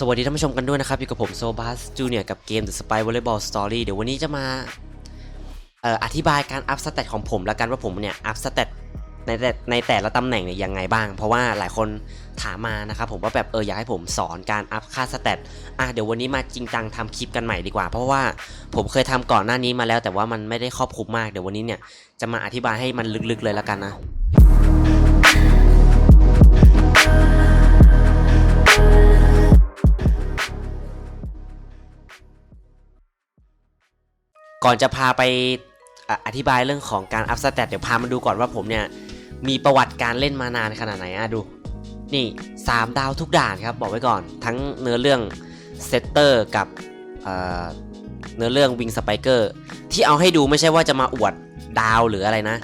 สวัสดีท่านผู้ชมกันด้วยนะครับ อยู่กับผมโซบัสจูเนียกับเกม The Spy Volleyball Story เดี๋ยววันนี้จะมาอออธิบายการอัพสเตตของผมแล้วกันว่าผมเนี่ยอัพสเตตในแต่ในแต่ละตำแหน่งเนี่ยยังไงบ้าง เพราะว่าหลายคนถามมานะครับผมว่าแบบเอออยากให้ผมสอนการอัพค่าสเตตอะเดี๋ยววันนี้มาจริงจังทำคลิปกันใหม่ดีกว่า เพราะว่าผมเคยทำก่อนหน้านี้มาแล้ว แต่ว่ามันไม่ได้ครอบคลุมมากเดี๋ยววันนี้เนี่ยจะมาอธิบายให้มันลึกๆเลยแล้วกันนะ ก่อนจะพาไปออธิบายเรื่องของการอัพสเตตเดี๋ยวพามาดูก่อนว่าผมเนี่ย มีประวัติการเล่นมานานขนาดไหนอะดูนี่ 3 ดาวทุกด่านครับ บอกไว้ก่อนทั้งเนื้อเรื่องเซตเตอร์กับเเนื้อเรื่องวิงสไปเกอร์ที่เอาให้ดูไม่ใช่ว่าจะมาอวดดาวหรืออะไรนะ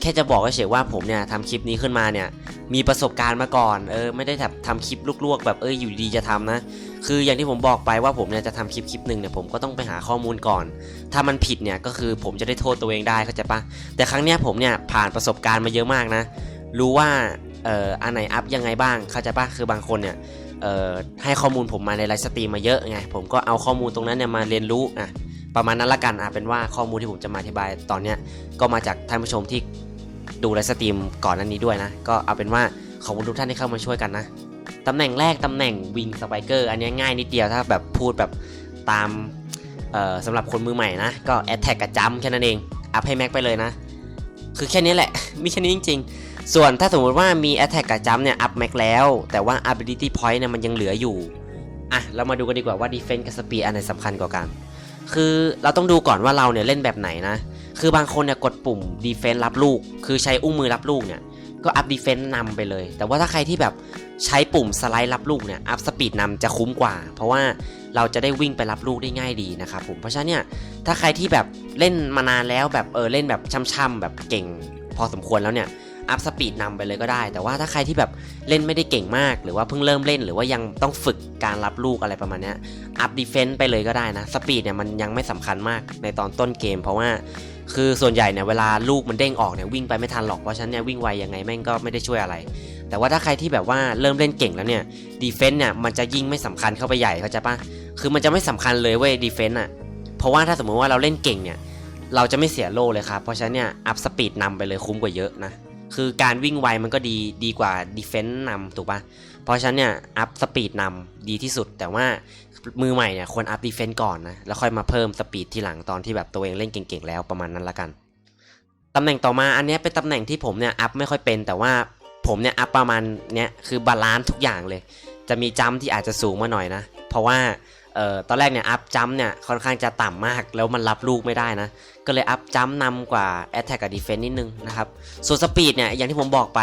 แค่จะบอกเฉยๆว่าผมเนี่ยทำคลิปนี้ขึ้นมาเนี่ย มีประสบการณ์มาก่อน เออไม่ได้แบบทำคลิปลวกๆ แบบเอออยู่ดีจะทำนะ คืออย่างที่ผมบอกไปว่าผมเนี่ยจะทำคลิปคลิปหนึ่งเนี่ยผมก็ต้องไปหาข้อมูลก่อน ถ้ามันผิดเนี่ยก็คือผมจะได้โทษตัวเองได้เข้าใจปะแต่ครั้งเนี้ยผมเนี่ยผ่านประสบการณ์มาเยอะมากนะ รู้ว่าเอ่ออันไหนอัพยังไงบ้างเข้าใจปะคือบางคนเนี่ยเอ่อให้ข้อมูลผมมาในไลฟ์สตรีมมาเยอะไงผมก็เอาข้อมูลตรงนั้นเนี่ยมาเรียนรู้อะประมาณนั้นละกันอะเป็นว่าข้อมูลที่ผมจะมาอธิบายตอนเนี้ยก็มาจากท่านผู้ชมที่ ดูไลฟ์สตรีมก่อนหนั้นนี้ด้วยนะ ก็เอาเป็นว่าขอบคุณทุกท่านที่เข้ามาช่วยกันนะ ตำแหน่งแรกตำแหน่งวิงสไปเกอร์อันนี้ง่ายนิดเดียวถ้าแบบพูดแบบตามสำหรับคนมือใหม่นะ ก็แอตแทกกับจัมแค่นั้นเอง อัพให้แม็กไปเลยนะ คือแค่นี้แหละ มีแค่นี้จริง ๆ ส่วนถ้าสมมติว่ามีแอตแทกกับจัมเนี่ยอัพแม็กแล้ว แต่ว่า ability point เนี่ยมันยังเหลืออยู่ อะ เรามาดูกันดีกว่าว่า defense กับ speed อันไหนสำคัญกว่ากัน คือเราต้องดูก่อนว่าเราเนี่ยเล่นแบบไหนนะ คือบางคนเนี่ยกดปุ่มดีเฟนต์รับลูก คือใช้อุ้งมือรับลูกเนี่ยก็อัพดีเฟนต์นำไปเลย แต่ว่าถ้าใครที่แบบใช้ปุ่มสไลด์รับลูกเนี่ยอัพสปีดนำจะคุ้มกว่า เพราะว่าเราจะได้วิ่งไปรับลูกได้ง่ายดีนะครับผมเพราะฉะนั้นเนี่ยถ้าใครที่แบบเล่นมานานแล้วแบบเออเล่นแบบช่ำๆแบบเก่ง พอสมควรแล้วเนี่ย อัพสปีดนำไปเลยก็ได้ แต่ว่าถ้าใครที่แบบเล่นไม่ได้เก่งมาก หรือว่าเพิ่งเริ่มเล่น หรือว่ายังต้องฝึกการรับลูกอะไรประมาณนี้อัพดีเฟนต์ไปเลยก็ได้นะสปีดเนี่ยมันยังไม่สำคัญมากในตอนต้นเกม เพราะว่าคือส่วนใหญ่เนี่ยเวลาลูกมันเด้งออกเนี่ยวิ่งไปไม่ทันหรอกเพราะฉะนั้นเนี่ยวิ่งไวยังไงแม่งก็ไม่ได้ช่วยอะไร แต่ว่าถ้าใครที่แบบว่าเริ่มเล่นเก่งแล้วเนี่ยดีเฟนต์เนี่ยมันจะยิ่งไม่สำคัญเข้าไปใหญ่เข้าใจปะคือมันจะไม่สำคัญเลยเว้ยดีเฟนต์อะเพราะว่าถ้าสมมติว่าเราเล่นเก่งเนี่ยเราจะไม่เสียโลเลยครับ เพราะฉะนั้นเนี่ยอัพสปีดนำไปเลยคุ้มกว่าเยอะนะ คือการวิ่งไวมันก็ดีดีกว่าดีเฟนต์นำถูกปะเพราะฉะนั้นเนี่ยอัพสปีดนำดีที่สุด แต่ว่ามือใหม่เนี่ยควรอัพดีเฟนต์ก่อนนะ แล้วค่อยมาเพิ่มสปีดทีหลังตอนที่แบบตัวเองเล่นเก่งๆแล้วประมาณนั้นละกัน ตำแหน่งต่อมาอันนี้เป็นตำแหน่งที่ผมเนี่ยอัพไม่ค่อยเป็น แต่ว่าผมเนี่ยอัพประมาณเนี้ยคือบาลานซ์ทุกอย่างเลย จะมีจัมที่อาจจะสูงมาหน่อยนะ เพราะว่า เอ่อตอนแรกเนี่ยอัพจัมเนี่ยค่อนข้างจะต่ำมากแล้วมันรับลูกไม่ได้นะ ก็เลยอัพจัมนำกว่า Attack กับ Defense นิดนึงนะครับ ส่วนสปีดเนี่ยอย่างที่ผมบอกไป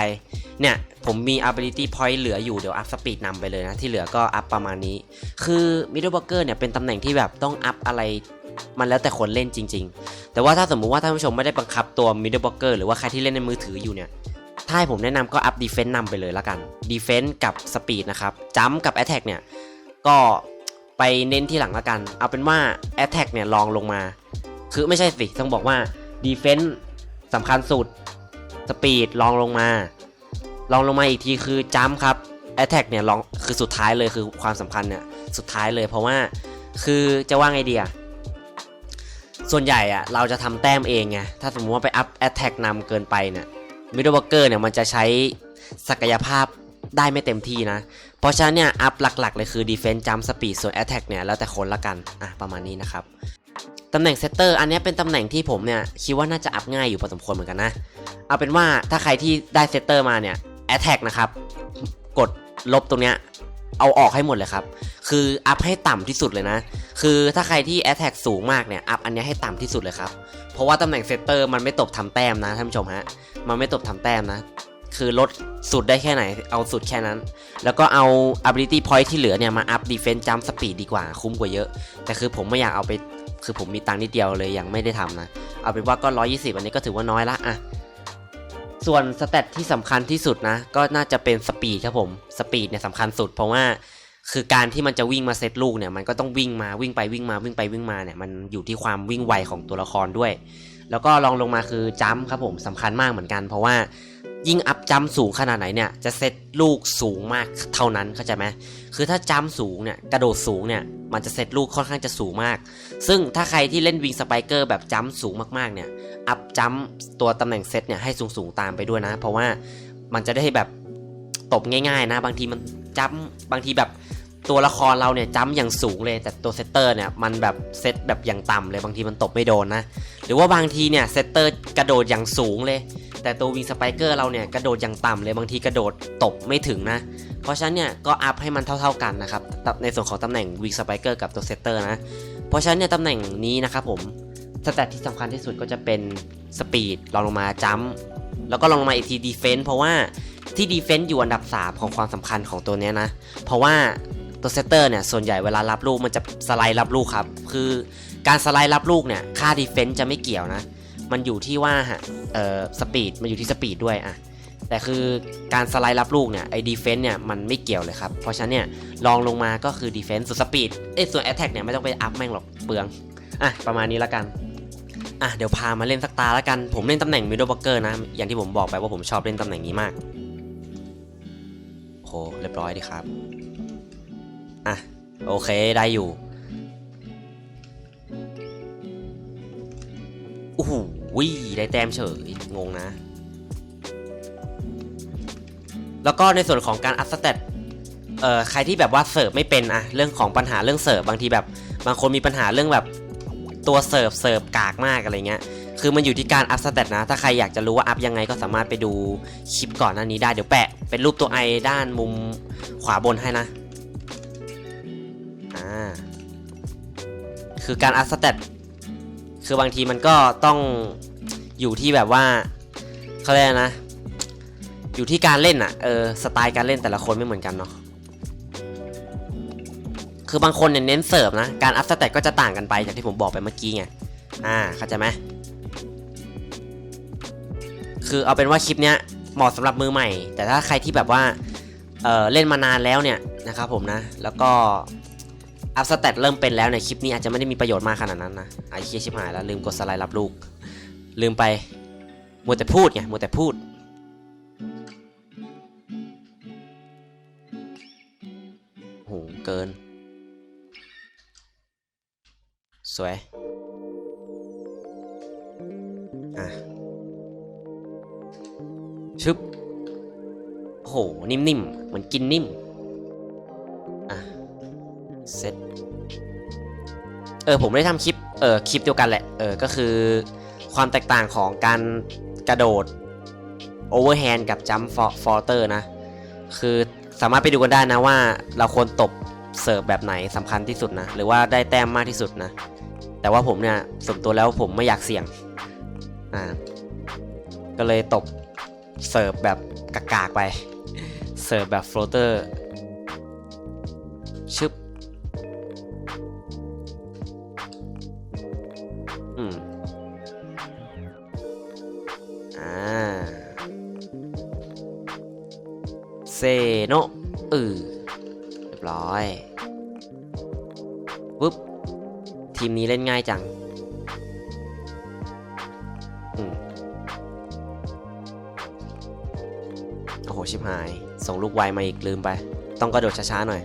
เนี่ยผมมี ability point เหลืออยู่เดี๋ยวอัพสปีดนำไปเลยนะ ที่เหลือก็อัพประมาณนี้ คือ middle blocker เนี่ยเป็นตำแหน่งที่แบบต้องอัพอะไรมันแล้วแต่คนเล่นจริง ๆ แต่ว่าถ้าสมมุติว่าท่านผู้ชมไม่ได้บังคับตัว middle blocker หรือว่าใครที่เล่นในมือถืออยู่เนี่ยถ้าให้ผมแนะนำก็อัพ defense นำไปเลยละกัน defense กับ speed นะครับ jump กับ attack เนี่ยก็ ไปเน้นที่หลังละกัน เอาเป็นว่า attack เนี่ยลองลงมา คือไม่ใช่สิ ต้องบอกว่า defense สำคัญสุด speed ลองลงมา ลองลงมาอีกทีคือ jump ครับ attack เนี่ยลองคือสุดท้ายเลยคือความสำคัญเนี่ยสุดท้ายเลยเพราะว่าคือจะว่าไงเดียส่วนใหญ่อะเราจะทำแต้มเองไงถ้าสมมติว่าไปอัพ attack นำเกินไปเนี่ย middle blocker เนี่ยมันจะใช้ศักยภาพได้ไม่เต็มที่นะ เพราะฉะนั้นเนี่ยอัพหลัก ๆ เลยคือ defense jump speed ส่วน attack เนี่ยแล้วแต่คนละกันอะประมาณนี้นะครับตำแหน่งเซตเตอร์อันนี้เป็นตำแหน่งที่ผมเนี่ยคิดว่าน่าจะอัพง่ายอยู่พอสมควรเหมือนกันนะ เอาเป็นว่าถ้าใครที่ได้เซตเตอร์มาเนี่ย attack นะครับ กดลบตรงเนี้ยเอาออกให้หมดเลยครับ คืออัพให้ต่ำที่สุดเลยนะ คือถ้าใครที่ attack สูงมากเนี่ยอัพอันนี้ให้ต่ำที่สุดเลยครับ เพราะว่าตำแหน่งเซตเตอร์มันไม่ตบทำแต้มนะท่านผู้ชมฮะ มันไม่ตบทำแต้มนะ คือลดสุดได้แค่ไหน เอาสุดแค่นั้น แล้วก็เอา ability point ที่เหลือเนี่ย มาอัพ defense jump speed ดีกว่า คุ้มกว่าเยอะ แต่คือผมไม่อยากเอาไป คือผมมีตังค์นิดเดียวเลยยังไม่ได้ทำนะ เอาเป็นว่าก็ 120 อันนี้ก็ถือว่าน้อยละอะ ส่วนสเตตที่สำคัญที่สุดนะ ก็น่าจะเป็นสปีดครับผม สปีดเนี่ยสำคัญสุด เพราะว่าคือการที่มันจะวิ่งมาเซตลูกเนี่ยมันก็ต้องวิ่งมาวิ่งไปวิ่งมาวิ่งไปวิ่งมาเนี่ยมันอยู่ที่ความวิ่งไวของตัวละครด้วย แล้วก็ลองลงมาคือจัมป์ครับผมสำคัญมากเหมือนกัน เพราะว่า ยิ่งอัพจัมป์สูงขนาดไหนเนี่ยจะเซตลูกสูงมากเท่านั้นเข้าใจไหมคือถ้าจัมป์สูงเนี่ยกระโดดสูงเนี่ยมันจะเซตลูกค่อนข้างจะสูงมาก ซึ่งถ้าใครที่เล่นวิงสไปเกอร์แบบจัมป์สูงมากๆเนี่ยอัพจัมป์ตัวตำแหน่งเซตเนี่ยให้สูงๆตามไปด้วยนะ เพราะว่ามันจะได้แบบตบง่ายๆนะบางทีมันจัมป์บางทีแบบตัวละครเราเนี่ยจัมป์อย่างสูงเลยแต่ตัวเซตเตอร์เนี่ยมันแบบเซตแบบอย่างต่ำเลยบางทีมันตบไม่โดนนะหรือว่าบางทีเนี่ยเซตเตอร์กระโดดอย่างสูงเลย แต่ตัววิงสไปเกอร์เราเนี่ยกระโดดอย่างต่ำเลยบางทีกระโดดตบไม่ถึงนะ เพราะฉะนั้นเนี่ยก็อัพให้มันเท่าๆกันนะครับในส่วนของตำแหน่งวิงสไปเกอร์กับตัวเซตเตอร์นะ เพราะฉะนั้นเนี่ยตำแหน่งนี้นะครับผมสแตทที่สำคัญที่สุดก็จะเป็นสปีดรองลงมาจัมป์แล้วก็รองลงมาอีกทีดีเฟนส์เพราะว่าที่ดีเฟนส์อยู่อันดับ 3 ของความสำคัญของตัวเนี้ยนะ เพราะว่าตัวเซตเตอร์เนี่ยส่วนใหญ่เวลารับลูกมันจะสไลด์รับลูกครับ คือการสไลด์รับลูกเนี่ยค่าดีเฟนส์จะไม่เกี่ยวนะ มันอยู่ที่ว่าเอ่อสปีดมันอยู่ที่สปีดด้วยอะแต่คือการสไลด์รับลูกเนี่ยไอ้ดีเฟนส์เนี่ยมันไม่เกี่ยวเลยครับ เพราะฉะนั้นเนี่ยลองลงมาก็คือดีเฟนส์ส่วนสปีดเอ้ยส่วนแอตแทกเนี่ยไม่ต้องไปอัพแม่งหรอกเปลืองอะประมาณนี้แล้วกันอะเดี๋ยวพามาเล่นสักตาแล้วกัน ผมเล่นตำแหน่งมิดเดิลบล็อกเกอร์นะ อย่างที่ผมบอกไปว่าผมชอบเล่นตำแหน่งนี้มากโหเรียบร้อยดีครับอะโอเคได้อยู่โอ้โห วิได้แต้มเฉยงงนะ แล้วก็ในส่วนของการอัพสเตตเอ่อใครที่แบบว่าเสิร์ฟไม่เป็นอะเรื่องของปัญหาเรื่องเสิร์ฟบางทีแบบ บางคนมีปัญหาเรื่องแบบตัวเสิร์ฟเสิร์ฟกากมากอะไรเงี้ยคือมันอยู่ที่การอัพสเตตนะ ถ้าใครอยากจะรู้ว่าอัพยังไงก็สามารถไปดูคลิปก่อนหน้านี้ได้เดี๋ยวแปะ เป็นรูปตัวไอด้านมุมขวาบนให้นะอ่าคือการอัพสเตต คือบางทีมันก็ต้องอยู่ที่แบบว่าเขาเรียกนะ อยู่ที่การเล่นอะเออสไตล์การเล่นแต่ละคนไม่เหมือนกันเนาะคือบางคนเนี่ยเน้นเสิร์ฟนะ การอัพสเตตก็จะต่างกันไปจากที่ผมบอกไปเมื่อกี้ไงอ่าเข้าใจไหมคือเอาเป็นว่าคลิปเนี้ยเหมาะสำหรับมือใหม่ แต่ถ้าใครที่แบบว่าเออเล่นมานานแล้วเนี่ยนะครับผมนะ แล้วก็ อัพสเตตเริ่มเป็นแล้วในคลิปนี้อาจจะไม่ได้มีประโยชน์มากขนาดนั้นนะไอ้เคียชิบหายแล้วลืมกดสไลด์รับลูก ลืมไปมัวแต่พูดไงมัวแต่พูด โห เกิน สวย อะ ชึบ โห นิ่มๆ เหมือนกินนิ่ม เออผมได้ทำคลิปเออคลิปเดียวกันแหละเออก็คือความแตกต่างของการกระโดด overhand กับ jump floater นะ คือสามารถไปดูกันได้นะว่าเราควรตบเสิร์ฟแบบไหนสำคัญที่สุดนะ หรือว่าได้แต้มมากที่สุดนะ แต่ว่าผมเนี่ยส่วนตัวแล้วผมไม่อยากเสี่ยงอ่าก็เลยตบเสิร์ฟแบบกากๆไป เสิร์ฟแบบโฟลเตอร์ชึบ เซโนเออเรียบร้อยปุ๊บ ทีมนี้เล่นง่ายจังอืมโอ้โห ชิบหาย ส่งลูกไวมาอีกลืมไป ต้องกระโดดช้าๆหน่อย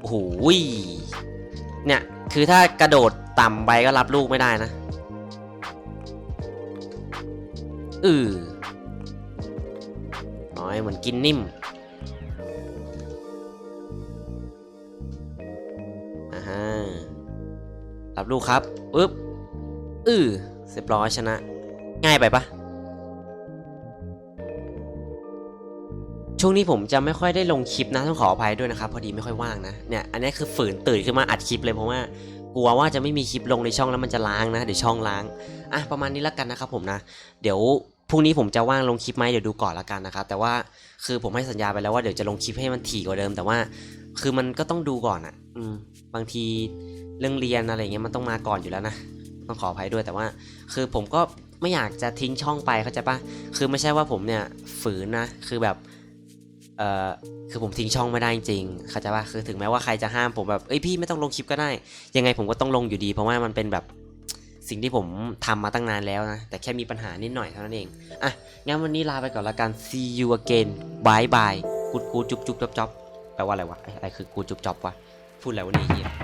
โอ้โหเนี่ย คือถ้ากระโดดต่ำไปก็รับลูกไม่ได้นะอือ น้อยเหมือนกินนิ่มอ่าฮะรับลูกครับปึ๊บอือเรียบร้อยชนะ ง่ายไปปะช่วงนี้ผมจะไม่ค่อยได้ลงคลิปนะต้องขออภัยด้วยนะครับ พอดีไม่ค่อยว่างนะเนี่ยอันนี้คือฝืนตื่นขึ้นมาอัดคลิปเลยเพราะว่ากลัวว่าจะไม่มีคลิปลงในช่องแล้วมันจะล้างนะเดี๋ยวช่องล้างอะประมาณนี้แล้วกันนะครับผมนะ เดี๋ยว พรุ่งนี้ผมจะว่างลงคลิปไหมเดี๋ยวดูก่อนละกันนะครับแต่ว่าคือผมให้สัญญาไปแล้วว่าเดี๋ยวจะลงคลิปให้มันถี่กว่าเดิม แต่ว่าคือมันก็ต้องดูก่อนอะ อืม บางทีเรื่องเรียนอะไรเงี้ยมันต้องมาก่อนอยู่แล้วนะต้องขออภัยด้วยแต่ว่า คือผมก็ไม่อยากจะทิ้งช่องไปเข้าใจปะคือไม่ใช่ว่าผมเนี่ยฝืนนะคือแบบเอ่อคือผมทิ้งช่องไม่ได้จริงเข้าใจปะคือถึงแม้ว่าใครจะห้ามผมแบบเอ้ยพี่ไม่ต้องลงคลิปก็ได้ ยังไงผมก็ต้องลงอยู่ดี เพราะว่ามันเป็นแบบ สิ่งที่ผมทำมาตั้งนานแล้วนะ แต่แค่มีปัญหานิดหน่อยเท่านั้นเองอะงั้นวันนี้ลาไปก่อนละกัน see you again bye bye กูดกูดจุ๊บจุ๊บจ๊อบจ๊อบแปลว่าอะไรวะอะไรคือกูดจุ๊บจ๊อบวะพูดแล้ววันนี้เฮีย